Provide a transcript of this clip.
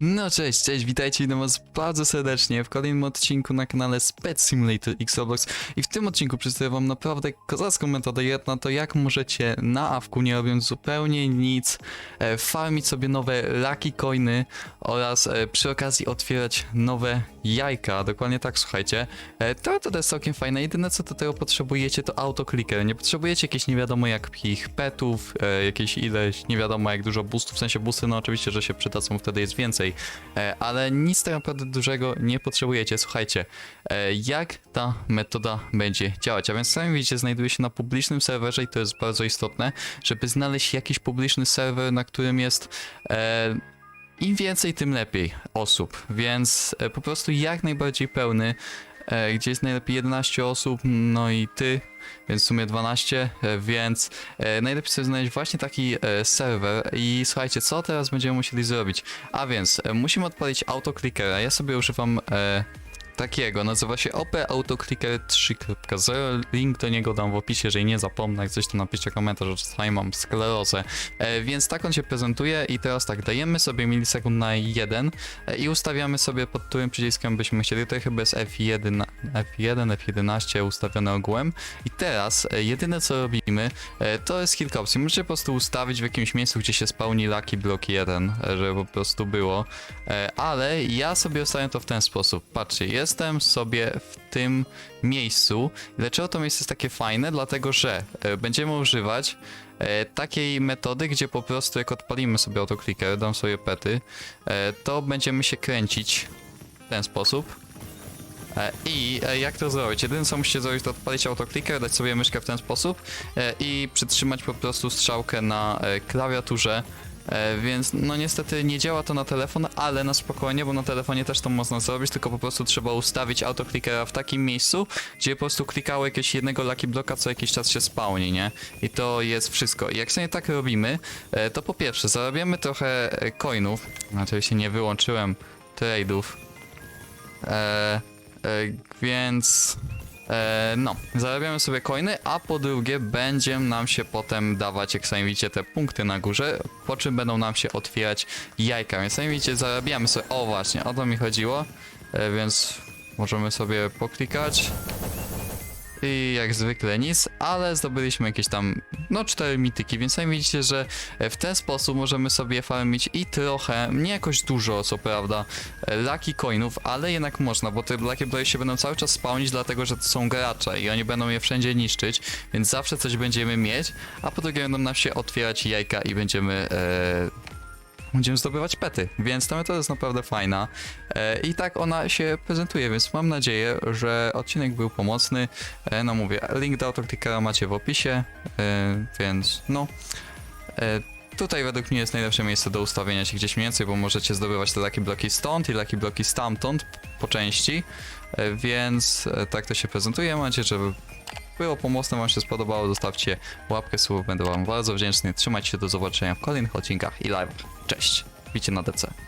No cześć, cześć, witajcie witam was bardzo serdecznie w kolejnym odcinku na kanale Spec Simulator X Roblox. I w tym odcinku przedstawię wam naprawdę kozacką metodę jedna to jak możecie na awku nie robiąc zupełnie nic e, farmić sobie nowe lucky coiny oraz e, przy okazji otwierać nowe jajka, dokładnie tak słuchajcie. E, to, to jest całkiem fajne, jedyne co do tego potrzebujecie to autoclicker, nie potrzebujecie jakichś nie wiadomo jakich petów, e, jakieś ileś nie wiadomo jak dużo boostów, w sensie boosty no oczywiście, że się przydadzą, wtedy jest więcej, e, ale nic tak naprawdę dużego nie potrzebujecie. Słuchajcie, e, jak ta metoda będzie działać, a więc sami widzicie, znajduje się na publicznym serwerze i to jest bardzo istotne, żeby znaleźć jakiś publiczny serwer, na którym jest e, im więcej, tym lepiej osób, więc po prostu jak najbardziej pełny, gdzie jest najlepiej 11 osób, no i ty, więc w sumie 12, e, więc e, najlepiej sobie znaleźć właśnie taki e, serwer i słuchajcie, co teraz będziemy musieli zrobić? A więc e, musimy odpalić autoclickera, ja sobie używam e, takiego, nazywa się OP Autoclicker 3.0, link do niego dam w opisie, jeżeli nie zapomnę, jak coś to napiszcie komentarz, że czasami mam sklerozę, e, więc tak on się prezentuje i teraz tak, dajemy sobie milisekund na 1 e, i ustawiamy sobie pod którym przyciskiem byśmy chcieli, tutaj chyba jest F1, F1, F11 ustawione ogółem. I teraz e, jedyne co robimy, e, to jest kilka opcji, możecie po prostu ustawić w jakimś miejscu, gdzie się spełni Lucky Block 1, e, żeby po prostu było, E, ale ja sobie ustawiam to w ten sposób. Patrzcie, jestem sobie w tym miejscu. Dlaczego to miejsce jest takie fajne? Dlatego, że e, będziemy używać e, takiej metody, gdzie po prostu jak odpalimy sobie autoclicker, dam sobie pety, e, to będziemy się kręcić w ten sposób. I jak to zrobić? Jedyne co musicie zrobić to odpalić autoclicker, dać sobie myszkę w ten sposób i przytrzymać po prostu strzałkę na klawiaturze. E, Więc no niestety nie działa to na telefon, ale na spokojnie, bo na telefonie też to można zrobić, tylko po prostu trzeba ustawić autoclickera w takim miejscu, gdzie po prostu klikało jakiegoś jednego lucky bloka co jakiś czas się spawni, nie? I to jest wszystko. I jak sobie tak robimy, e, to po pierwsze zarabiamy trochę e, coinów, oczywiście nie wyłączyłem trade'ów, e, e, więc e, no, zarabiamy sobie coiny, a po drugie będzie nam się potem dawać, jak sami widzicie, te punkty na górze, po czym będą nam się otwierać jajka, więc sami widzicie, zarabiamy sobie, o właśnie, o to mi chodziło, e, więc możemy sobie poklikać. I jak zwykle nic, ale zdobyliśmy jakieś tam, no cztery mityki, więc sami widzicie, że w ten sposób możemy sobie farmić i trochę, nie jakoś dużo co prawda, lucky coinów, ale jednak można, bo te lucky bloki się będą cały czas spełnić, dlatego że to są gracze i oni będą je wszędzie niszczyć, więc zawsze coś będziemy mieć, a po drugie będą nam się otwierać jajka i będziemy e, będziemy zdobywać pety, więc ta metoda jest naprawdę fajna e, i tak ona się prezentuje, więc mam nadzieję, że odcinek był pomocny. E, no mówię, link do autoclickera macie w opisie, e, więc no. Tutaj według mnie jest najlepsze miejsce do ustawienia się gdzieś mniej więcej, bo możecie zdobywać te lucky bloki stąd i lucky bloki stamtąd po części, więc tak to się prezentuje. Mam nadzieję, było pomocne, wam się spodobało, zostawcie łapkę słów, będę wam bardzo wdzięczny. Trzymajcie się, do zobaczenia w kolejnych odcinkach i live. Cześć, widzicie na DC.